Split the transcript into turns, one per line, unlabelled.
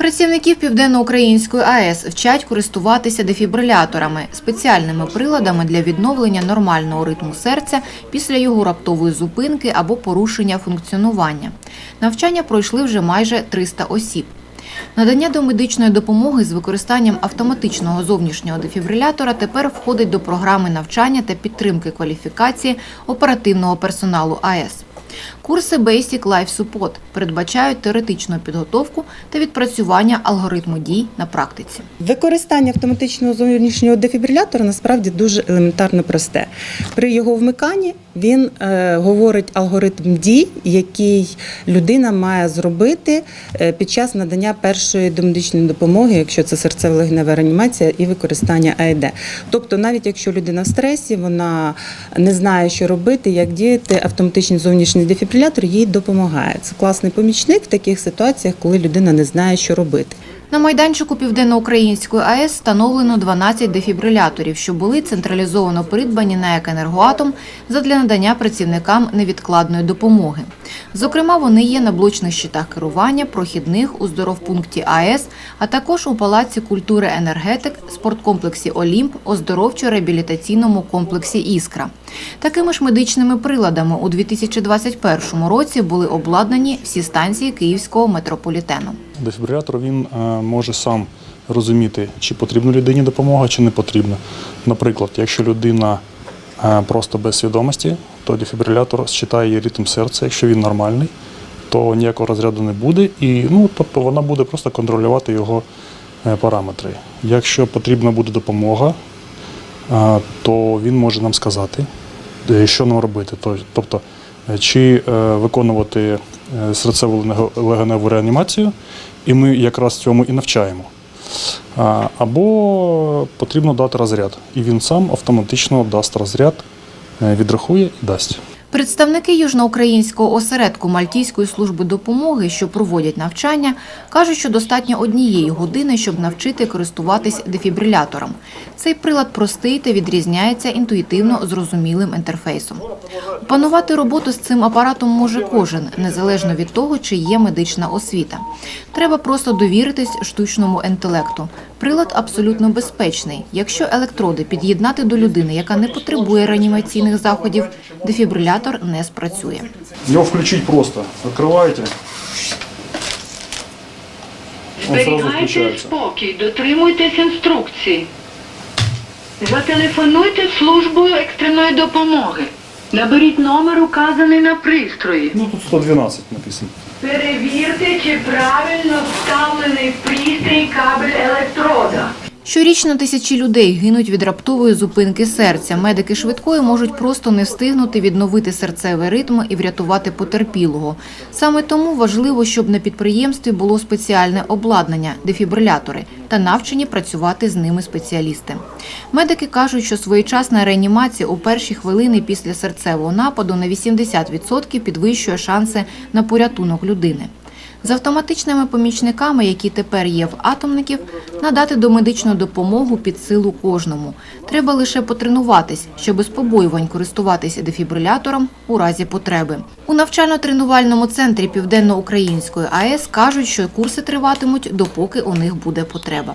Працівників Південноукраїнської АЕС вчать користуватися дефібриляторами – спеціальними приладами для відновлення нормального ритму серця після його раптової зупинки або порушення функціонування. Навчання пройшли вже майже 300 осіб. Надання домедичної допомоги з використанням автоматичного зовнішнього дефібрилятора тепер входить до програми навчання та підтримки кваліфікації оперативного персоналу АЕС. Курси Basic Life Support передбачають теоретичну підготовку та відпрацювання алгоритму дій на практиці.
Використання автоматичного зовнішнього дефібрилятора насправді дуже елементарно просте. При його вмиканні він е, говорить алгоритм дій, який людина має зробити е, під час надання першої домедичної допомоги, якщо це серцево-легенева реанімація і використання АЕД. Тобто, навіть якщо людина в стресі, вона не знає, що робити, як діяти, автоматичний зовнішній дефібрилятор їй допомагає. Це класний помічник в таких ситуаціях, коли людина не знає, що робити.
На майданчику Південноукраїнської АЕС встановлено 12 дефібриляторів, що були централізовано придбані на «Екенергоатом» задля надання працівникам невідкладної допомоги. Зокрема, вони є на блочних щитах керування, прохідних у здоровпункті АЕС, а також у Палаці культури «Енергетик», спорткомплексі «Олімп», оздоровчо-реабілітаційному комплексі «Іскра». Такими ж медичними приладами у 2021 році були обладнані всі станції Київського метрополітену.
Дефібрилятор він е, може сам розуміти, чи потрібна людині допомога, чи не потрібна. Наприклад, якщо людина е, просто без свідомості, то дефібрилятор считає її ритм серця. Якщо він нормальний, то ніякого розряду не буде, і ну, тобто вона буде просто контролювати його е, параметри. Якщо потрібна буде допомога, то він може нам сказати, е, що нам робити. Тобто, е, чи е, виконувати серцеву серцево-легеневу реанімацію, і ми якраз цьому і навчаємо. Або потрібно дати розряд, і він сам автоматично дасть розряд, відрахує і дасть.
Представники южноукраїнського осередку Мальтійської служби допомоги, що проводять навчання, кажуть, що достатньо однієї години, щоб навчити користуватись дефібрилятором. Цей прилад простий та відрізняється інтуїтивно зрозумілим інтерфейсом. Опанувати роботу з цим апаратом може кожен, незалежно від того, чи є медична освіта. Треба просто довіритись штучному інтелекту. Прилад абсолютно безпечний. Якщо електроди під'єднати до людини, яка не потребує реанімаційних заходів, дефібрилятор не спрацює.
Його включити просто. Відкриваєте.
Зберігайте спокій, дотримуйтесь інструкцій. Зателефонуйте в службу екстреної допомоги. Наберіть номер, указаний на пристрої.
Ну тут 112 написано.
Перевірте, чи правильно вставлений пристрій кабель електрода.
Щорічно тисячі людей гинуть від раптової зупинки серця. Медики швидкої можуть просто не встигнути відновити серцевий ритм і врятувати потерпілого. Саме тому важливо, щоб на підприємстві було спеціальне обладнання дефібрилятори та навчені працювати з ними спеціалісти. Медики кажуть, що своєчасна реанімація у перші хвилини після серцевого нападу на 80% підвищує шанси на порятунок людини. З автоматичними помічниками, які тепер є в атомників, надати домедичну допомогу під силу кожному. Треба лише потренуватись, щоб без побоювань користуватися дефібрилятором у разі потреби. У навчально-тренувальному центрі Південноукраїнської АЕС кажуть, що курси триватимуть, допоки у них буде потреба.